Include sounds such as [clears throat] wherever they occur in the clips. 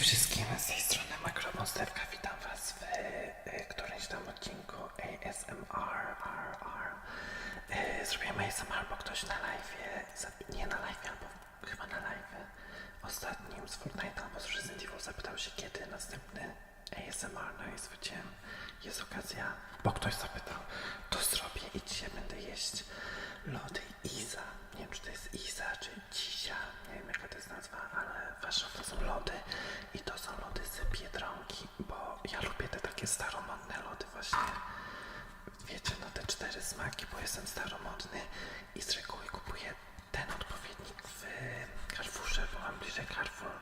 wszystkim, z tej strony Makromonsterka. Witam Was w e, którymś tam odcinku ASMR. R. E, Zrobiłem ASMR, bo ktoś na live, nie na live, albo chyba na live ostatnim z Fortnite albo z Resident Evil zapytał się, kiedy następny ASMR. No i stwierdziłem, jest okazja, bo ktoś zapytał, to zrobię i dzisiaj będę jeść lody Iza. Nie wiem, czy to jest Iza, czy Dzisia, nie wiem jaka to jest nazwa, ale ważne to są lody i to są lody z Biedronki, bo ja lubię te takie staromodne lody właśnie. Wiecie, no te cztery smaki, bo jestem staromodny i z reguły kupuję ten odpowiednik w Carrefourze, bo mam bliżej Carrefour,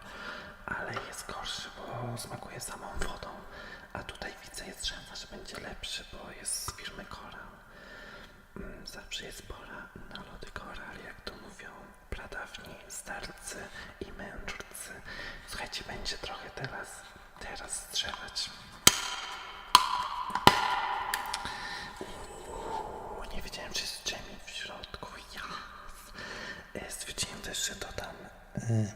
ale jest gorszy, bo smakuje samą wodą, a tutaj widzę jest szansa, że będzie lepszy, bo jest z firmy Coral. Mm, Zawsze jest pora na lody Coral, jak to mówią pradawni starcy i mędrcy. Słuchajcie, będzie trochę teraz, teraz strzelać. Uuu, nie wiedziałem, czy jest Jamie w środku. Jas. E, Stwierdziłem też, że dodam e,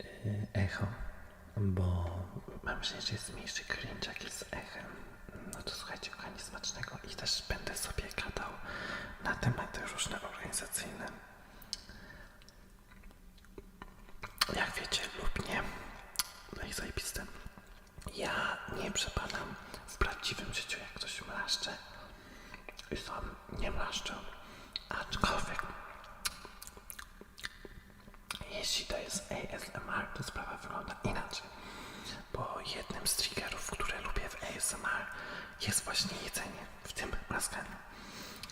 e, echo, bo wrażenie, że jest mniejszy cringe, jak jest echem. No to słuchajcie, kochani, smacznego i też będę sobie gadał na tematy różne organizacyjne. Jak wiecie lub nie, no i zajebiste. Ja nie przepadam w prawdziwym życiu, jak ktoś mlaszcze. I sam nie mlaszczę. Aczkolwiek, jeśli to jest ASMR, to sprawa wygląda inaczej. Bo jednym z triggerów, które lubię w ASMR, jest właśnie jedzenie, w tym mlaskanie.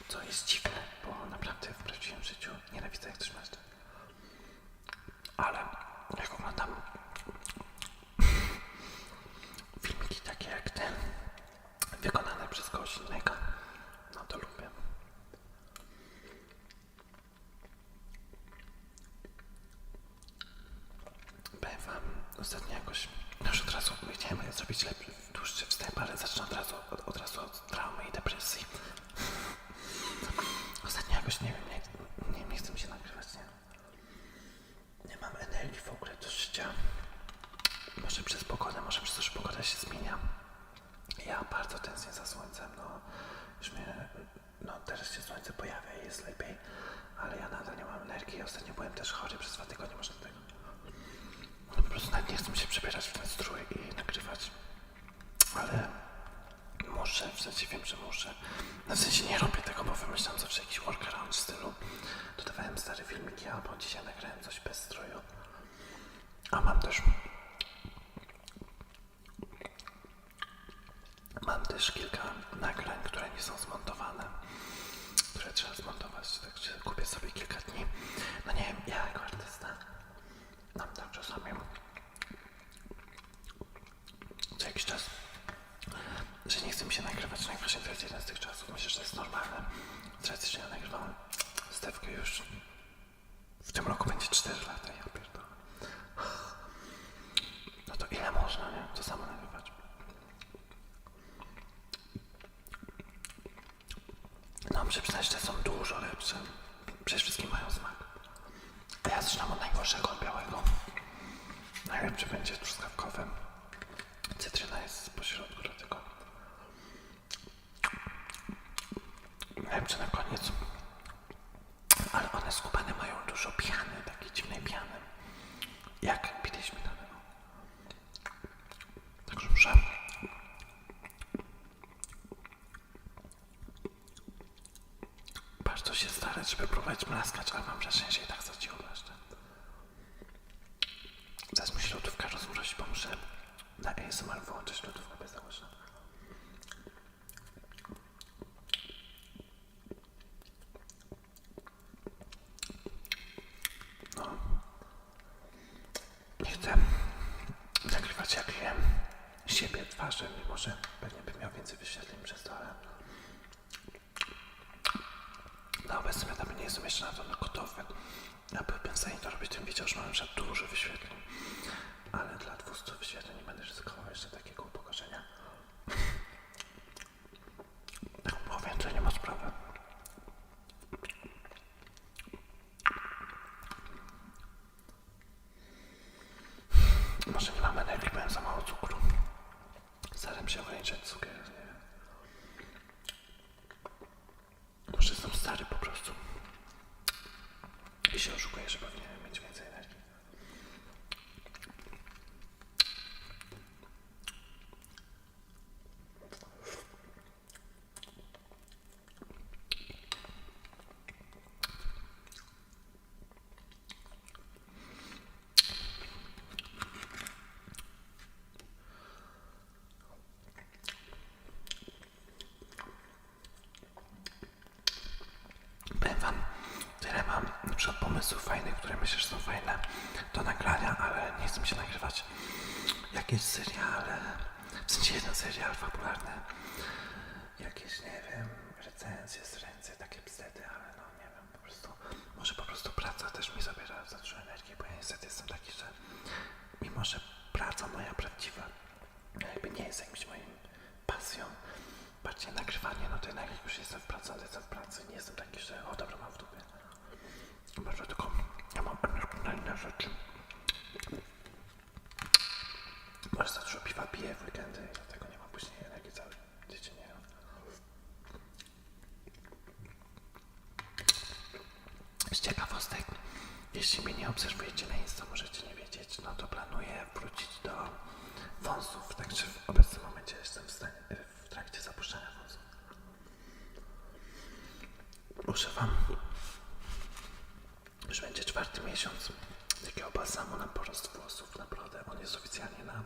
Co jest dziwne, bo naprawdę w prawdziwym życiu nienawidzę, jak ktoś mlaszcze. Ale jak oglądam [laughs] filmiki takie jak ten, wykonane przez kogoś innego, no to lubię. Powiem wam, ostatnio jakoś, chciałem zrobić lepszy, dłuższy wstęp, ale zacznę od razu, od, od razu od traumy i depresji. [laughs] Ostatnio jakoś, nie wiem, nie, nie, nie chcę mi się nagrywać, nie? Nie mam energii w ogóle do życia. Może przez pogodę, może przez to, że pogoda się zmienia. Ja bardzo tęsknię za słońcem, no już mnie, no teraz się słońce pojawia i jest lepiej, ale ja nadal nie mam energii. Ostatnio byłem też chory przez dwa tygodnie, może dlatego. No nawet nie chcę się przebierać w ten strój i nagrywać. Ale muszę, w sensie wiem, że muszę. No w sensie nie robię tego, bo wymyślam zawsze jakiś workaround w stylu. Dodawałem stare filmiki, albo dzisiaj nagrałem coś bez stroju. A mam też Mam też kilka nagrań, które nie są zmontowane, które trzeba zmontować, także kupię sobie kilka dni. No nie wiem, ja jako artysta mam tak czasami co jakiś czas, że nie chcę mi się nagrywać. Najważniejsze to jest jeden z tych czasów. Myślę, że to jest normalne. Że ja nagrywam Stewkę już w tym roku będzie 4 lata, ja pierdolę. No to ile można, nie? To samo nagrywać. No muszę przyznać, że są dużo lepsze. Przede wszystkim mają smak. A ja zaczynam od najgorszego, od białego. Najlepszy będzie truskawkowy. Cytryna jest po środku, dlatego. Najlepsze na koniec. Ale one skubane mają dużo piany, takiej dziwnej piany. Jak piliśmy na no. Także muszę bardzo się starać, żeby próbować mlaskać, ale mam wrażenie, że i tak mlaszczę. Zaraz musi lodówka rozmrozić, bo muszę na ASMR wyłączyć lodówkę bez założenia. No. Nie chcę nagrywać jak wiem twarzą, mimo że pewnie bym miał więcej wyświetleń przez to, ale na obecnym etapie nie jestem jeszcze na to gotowy. Ja byłbym w stanie to robić, tym wiedział, że mam już dużo wyświetleń. Ale dla 200 wyświetleń nie będę ryzykował jeszcze takiego upokorzenia. Tak było więcej, nie ma sprawy. Może nie mam energii, bo mam za mało cukru. Staram się ograniczać cukier, nie wiem. Może jestem stary po prostu. I się oszukuję, że powinienem mieć więcej energii. Powiem wam, tyle przykład pomysłów fajnych, które myślę, że są fajne do nagrania, ale nie chcę mi się nagrywać. Jakieś seriale, w sensie jeden serial fabularny, jakieś, nie wiem, recenzje, recenzje, takie bzdety, ale no nie wiem, po prostu, może po prostu praca też mi zabiera za dużo energii, bo ja niestety jestem taki, że mimo, że praca moja prawdziwa jakby nie jest jakimś moim pasją, bardziej nagrywanie, no to jednak jak już jestem w pracy, ale jestem w pracy, nie jestem taki, że o dobra, mam w dupie. Może tylko ja mam energię na inne rzeczy. Może za dużo piwa piję w weekendy i dlatego nie mam później energii cały tydzień, nie. Z ciekawostek, jeśli mnie nie obserwujecie na Insta, możecie nie wiedzieć, no to planuję wrócić do wąsów, także w obecnym momencie jestem w, stanie, w trakcie zapuszczania wąsów. Muszę wam, już będzie czwarty miesiąc takiego balsamu na porost włosów, na brodę. On jest oficjalnie na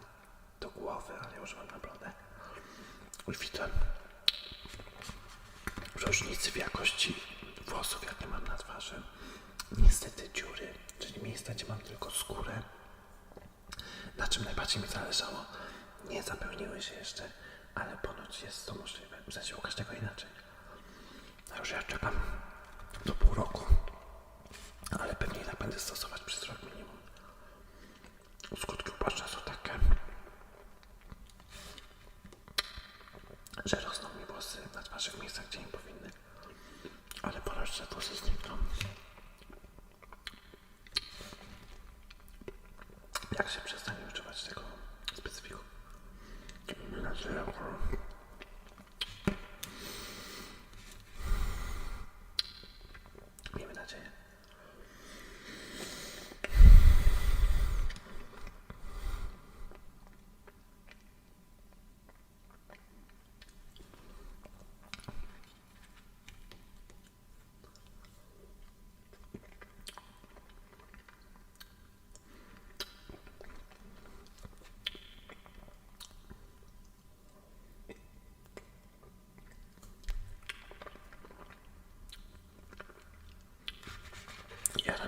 do głowy, ale ja używam na brodę. I widzę różnicy w jakości włosów, jakie mam na twarzy. Niestety dziury, czyli miejsca, gdzie mam tylko skórę, na czym najbardziej mi zależało, nie zapełniły się jeszcze, ale ponoć jest to możliwe. W sensie u każdego inaczej. Już ja czekam do pół roku, ale pewnie tak będę stosować przez rok minimum. Skutki uboczne są takie, że rosną mi włosy na twarzy w miejscach, gdzie nie powinny, ale że to się znikną. Jak się przestanie używać tego specyfiku? Nadzieję,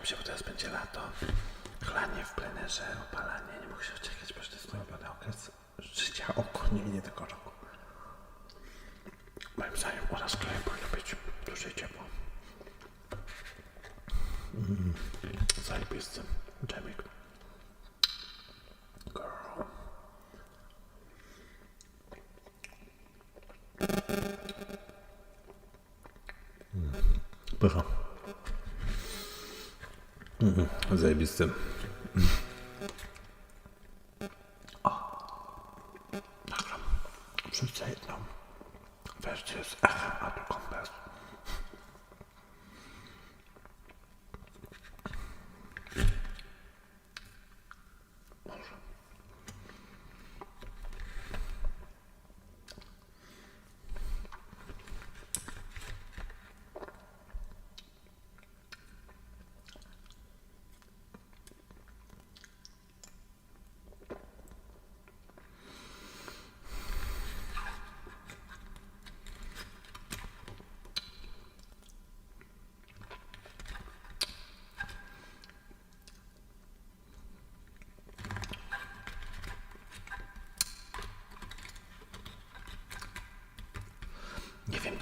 Jaram się, bo teraz będzie lato. Chlanie w plenerze, opalanie. Nie mogę się doczekać, bo to jest mój ulubiony okres życia. Oko nie minie tego roku. Moim zdaniem nas krajem powinno być dłużej ciepło. Mm, zajebisty dżemik. Girl. Pycha. Zajebisty.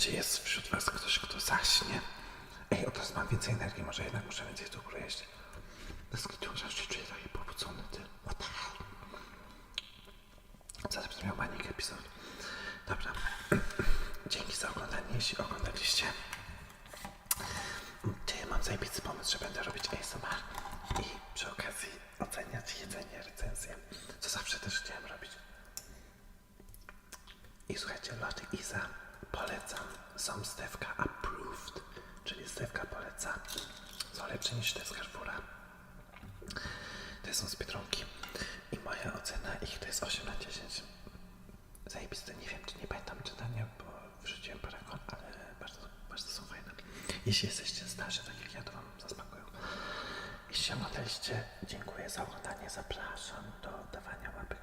Czy jest wśród was ktoś, kto zaśnie. Ej, o teraz mam więcej energii, może jednak muszę więcej cukru jeść. Bez kitu, że się czuję taki pobudzony, ty. What the hell? Zaraz miał manik epizod. Dobra. [clears throat] Dzięki za oglądanie, jeśli oglądaliście. Ty, mam zajebisty pomysł, że będę robić Jeśli jesteście starzy, tak jak ja, to wam zasmakują. Jeśli oglądaliście, dziękuję za oglądanie. Zapraszam do dawania łapek